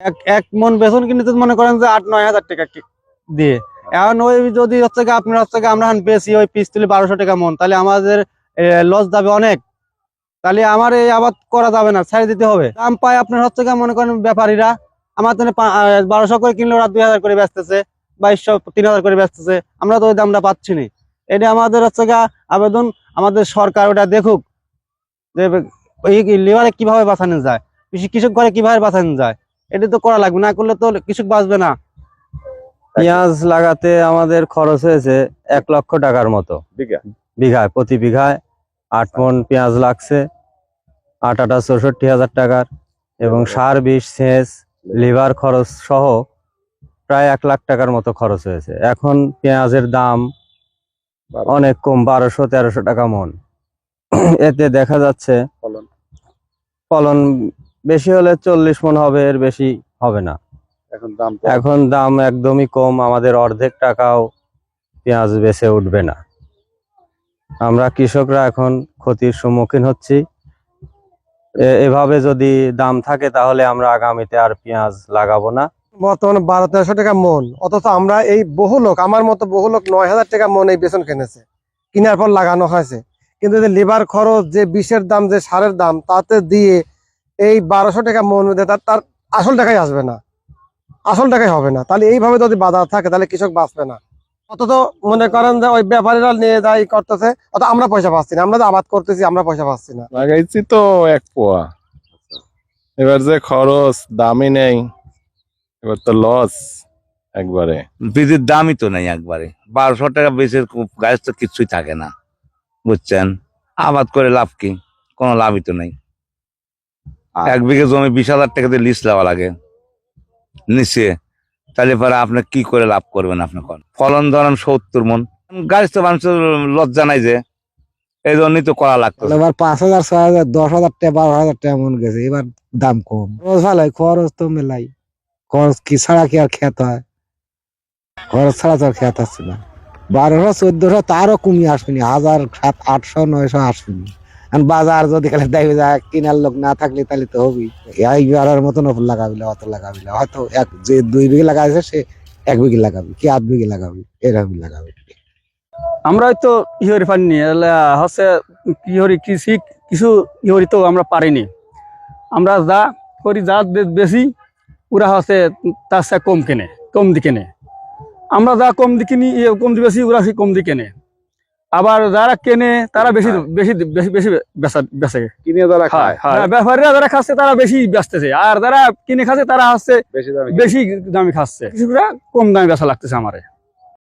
এক এক মন বেতন কিনতে মনে করেন যে আট, নয় হাজার টাকা দিয়ে। এখন ওই যদি হচ্ছে আপনার হচ্ছে আমরা পেয়েছি ওই পিস তুলি বারোশো টাকা মন, তাহলে আমাদের লস যাবে অনেক। তাহলে আমার এই আবাদ করা যাবে না ছেড়ে দিতে হবে। দাম পায় আপনার হচ্ছে মনে করেন ব্যাপারীরা, আমার জন্য বারোশো করে কিনলে ওরা দুই হাজার করে বেচতেছে, বাইশশো, তিন হাজার করে বেচতেছে, আমরা তো ওই দামটা পাচ্ছি না। এটা আমাদের হচ্ছে আবেদন, আমাদের সরকার ওটা দেখুক, যে, এই লিভারে কীভাবে বাঁচানো যায়, কৃষি- কৃষক ঘরে কীভাবে বাঁচানো যায়। এটা তো করা লাগবে না করলে তো কৃষক বাঁচবে না। পেঁয়াজ লাগাতে আমাদের খরচ হয়েছে এক লক্ষ টাকার মতো। বিঘা? বিঘায় প্রতি বিঘায় আট মন পেঁয়াজ লাগছে আট আটা চৌষট্টি হাজার টাকার। এবং সার বিষ সেচ লিভার খরচ সহ প্রায় এক লাখ টাকার মতো খরচ হয়েছে। এখন পেঁয়াজের দাম অনেক কম বারোশো তেরোশো টাকা মন। এতে দেখা যাচ্ছে ফলন। ফলন বেশি হলে চল্লিশ মন হবে এর বেশি হবে না। এখন দাম এখন দাম একদমই কম আমাদের অর্ধেক টাকাও পেঁয়াজ বেচে উঠবে না। আমরা কৃষকরা এখন ক্ষতির সম্মুখীন হচ্ছি। এভাবে যদি দাম থাকে তাহলে আমরা আগামীতে আর পেঁয়াজ লাগাবো না। বর্তমানে বারো তেরোশো টাকা মন অথচ আমরা এই বহু লোক আমার মতো বহু লোক নয় হাজার টাকা মন এই বেতন কিনেছে কেনার পর লাগানো হয়েছে। কিন্তু যে লিভার খরচ যে বিষের দাম যে সারের দাম তাতে দিয়ে এই বারোশো টাকা মন তার তার আসল টাকাই আসবে না। আসল টাকাই হবে না। তাহলে এইভাবে যদি বাজার থাকে তাহলে কৃষক বাঁচবে না। অথচ মনে করেন যে ওই ব্যাপারীরা নিয়ে যাই করতেছে অত আমরা পয়সা পাচ্ছি না। আমরা যে আবাদ করতেছি আমরা পয়সা পাচ্ছি না। লাগাইছি তো এক পোয়া। এবার যে খরচ দামই নেই। এবার তো লস একবারে। বীজের দামই তো নেই একবারে। বারোশো টাকা বীজের গাছ তো কিছুই থাকে না বুঝছেন? আবাদ করে লাভ কি? কোনো লাভই তো নেই। এক বিঘে জমি বিশ হাজার টাকা দিয়ে লিস্ট দেওয়া লাগে। নিচে। তাহলে পরে আপনি কি করে লাভ করবেন আপনি কোন? ফলন ধরেন সত্তর মন। গাছ তো মানুষের লজ্জা নাই যে এই জন্যই তো করা লাগতো এবার পাঁচ হাজার ছয় হাজার দশ হাজার টাকা বারো হাজার টাকা মন গেছে এবার দাম কম। খরচ ভালো খরচ তো মেলাই। খরচ কি ছাড়া কি আর খেত হয়? খরচ ছাড়া তো আর খেত আসছে না। বারোশো চোদ্দশো তারও কমিয়ে আসবেনি হাজার সাত আটশো নয়শো আসবেনি বাজার যদি খালি দেখবে যায়, কিনার লোক না থাকলে তাহলে তো হবেই। এই মতন ওপর লাগাবিলে অত লাগাবিলে হয়তো এক, যে দুই বিঘে লাগাইছে, সে এক বিঘে লাগাবি, কি আধ বিঘে লাগাবি এরকম লাগাবি। আমরা হয়তো ইহরি পারিনি হচ্ছে ইহরি কৃষি, কিছু ইহরি তো আমরা পারিনি। আমরা যা করি, যা বেশি, ওরা হচ্ছে তার চেয়ে কম কেনে, কম দি কেনে। আমরা যা কম দি কিনি ইয়ে কম দি বেশি, ওরা সেই কম দি কেনে। আবার যারা কেনে তারা বেশি বেশি বেশি বেশি বেচা বেচে কিনে যারা খায় হ্যাঁ, ব্যাপারীরা যারা খাচ্ছে তারা বেশি বেচতেছে। আর যারা কিনে খাচ্ছে তারা হচ্ছে বেশি দামে বেশি দামে খাচ্ছে। কৃষকরা কম দামে বেচা লাগতেছে আমারে।